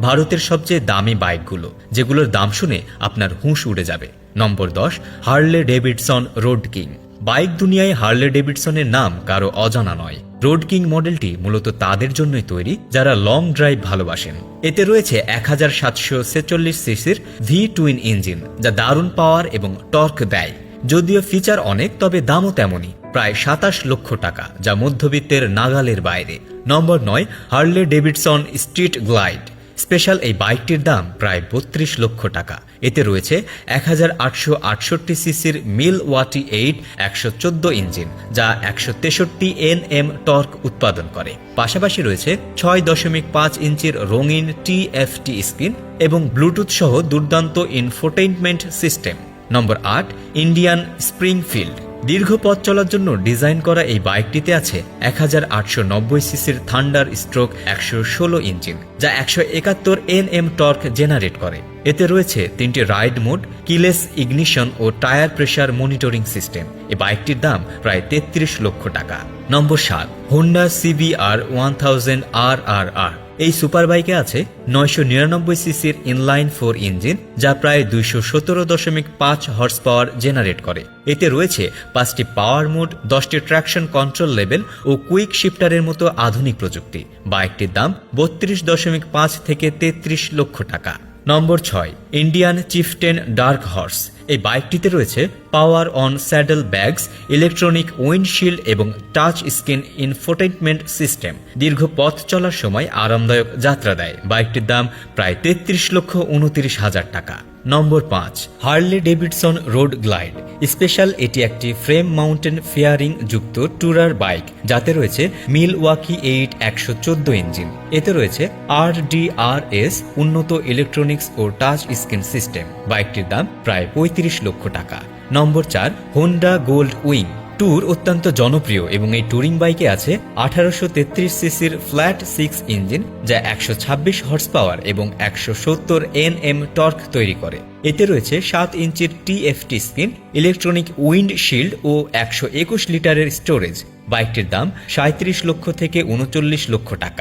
ভারতের সবচেয়ে দামি বাইকগুলো, যেগুলোর দাম শুনে আপনার হুঁশ উড়ে যাবে। নম্বর দশ, Harley Davidson Road King. Bike দুনিয়ায় হার্লে ডেভিডসনের নাম কারও অজানা নয়। রোড কিং মডেলটি মূলত তাদের জন্যই তৈরি, যারা লং ড্রাইভ ভালোবাসেন। এতে রয়েছে এক হাজার সাতশো ছেচল্লিশ সিসির ভি টুইন ইঞ্জিন, যা দারুণ পাওয়ার এবং টর্ক দেয়। যদিও ফিচার অনেক, তবে দামও তেমনই, প্রায় সাতাশ লক্ষ টাকা, যা মধ্যবিত্তের নাগালের বাইরে। নম্বর নয়, Harley Davidson Street Glide. Special এই বাইকটির দাম প্রায় বত্রিশ লক্ষ টাকা। এতে রয়েছে এক হাজার আটশো আটষট্টি সিসির মিল ওয়াটি এইট একশো চোদ্দ ইঞ্জিন, যা একশো তেষট্টি এন এম টর্ক উৎপাদন করে। পাশাপাশি রয়েছে ছয় দশমিক পাঁচ ইঞ্চির রঙিন টিএফটি স্ক্রিন এবং ব্লুটুথ সহ দুর্দান্ত ইনফোটেইনমেন্ট সিস্টেম নম্বর আট ইন্ডিয়ান স্প্রিংফিল্ড দীর্ঘ পথ চলার জন্য ডিজাইন করা এই বাইকটিতে আছে এক হাজার আটশো নব্বই সিসির থান্ডার স্ট্রোক একশো ষোলো ইঞ্জিন, যা একশো একাত্তর এন এম টর্ক জেনারেট করে। এতে রয়েছে তিনটি রাইড মোড, কিলেস ইগনিশন ও টায়ার প্রেশার মনিটরিং সিস্টেম। এই বাইকটির দাম প্রায় তেত্রিশ লক্ষ টাকা। নম্বর সাত Honda CBR one thousand R R আর এই সুপার বাইকে আছে নয়শো নিরানব্বই সিসির ইনলাইন ফোর ইঞ্জিন, যা প্রায় দুইশো সতেরো দশমিক পাঁচ হর্স পাওয়ার জেনারেট করে। এতে রয়েছে পাঁচটি পাওয়ার মোড, দশটি ট্র্যাকশন কন্ট্রোল লেভেল ও কুইক শিফটারের মতো আধুনিক প্রযুক্তি বাইকটির দাম বত্রিশ দশমিক পাঁচ থেকে তেত্রিশ লক্ষ টাকা। নম্বর ছয় ইন্ডিয়ান চিফটেন ডার্ক হর্স এই বাইকটিতে রয়েছে power on saddle bags electronic windshield এবং টাচ স্ক্রিন ইনফোটেনমেন্ট সিস্টেম দীর্ঘ পথ চলার সময় আরামদায়ক যাত্রা দেয়। বাইকটির দাম প্রায় তেত্রিশ লক্ষ উনত্রিশ হাজার টাকা। নম্বর পাঁচ Harley Davidson Road Glide special এটি একটি ফ্রেম মাউন্টেন ফেয়ারিং যুক্ত ট্যুরার বাইক, যাতে রয়েছে মিল ওয়াকি এইট একশো চোদ্দ ইঞ্জিন। এতে রয়েছে আর ডি আর এস, উন্নত ইলেকট্রনিক্স ও টাচ স্ক্রিন সিস্টেম বাইকটির দাম প্রায় পঁয়ত্রিশ লক্ষ টাকা। নম্বর চার হোন্ডা গোল্ড উইং ট্যুর অত্যন্ত জনপ্রিয় এবং এই ট্যুরিং বাইকে আছে আঠারোশো তেত্রিশ সিসির ফ্ল্যাট সিক্স ইঞ্জিন, যা একশো ছাব্বিশ হর্স পাওয়ার এবং একশো সত্তর এন এম টর্ক তৈরি করে। এতে রয়েছে সাত ইঞ্চির TFT screen electronic windshield ও একশো একুশ লিটারের স্টোরেজ বাইকটির দাম সাঁত্রিশ লক্ষ থেকে উনচল্লিশ লক্ষ টাকা।